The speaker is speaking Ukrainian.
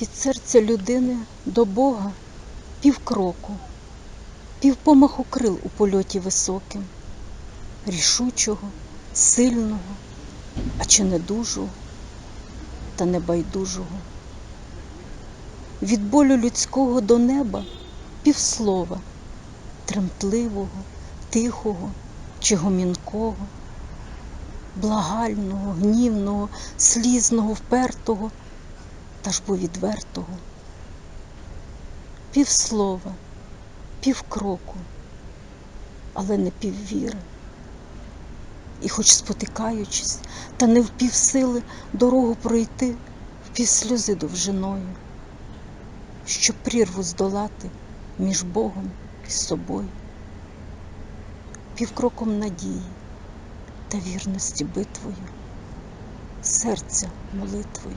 Від серця людини до Бога півкроку, півпомаху крил у польоті високим, рішучого, сильного, а чи недужого та небайдужого. Від болю людського до неба півслова, тремтливого, тихого чи гомінкого, благального, гнівного, слізного, впертого, та ж бо відвертого. Півслова, півкроку, але не піввіри. І хоч спотикаючись, та не в півсили дорогу пройти в півсльози довжиною, щоб прірву здолати між Богом і собою, півкроком надії та вірності битвою, серця молитвою.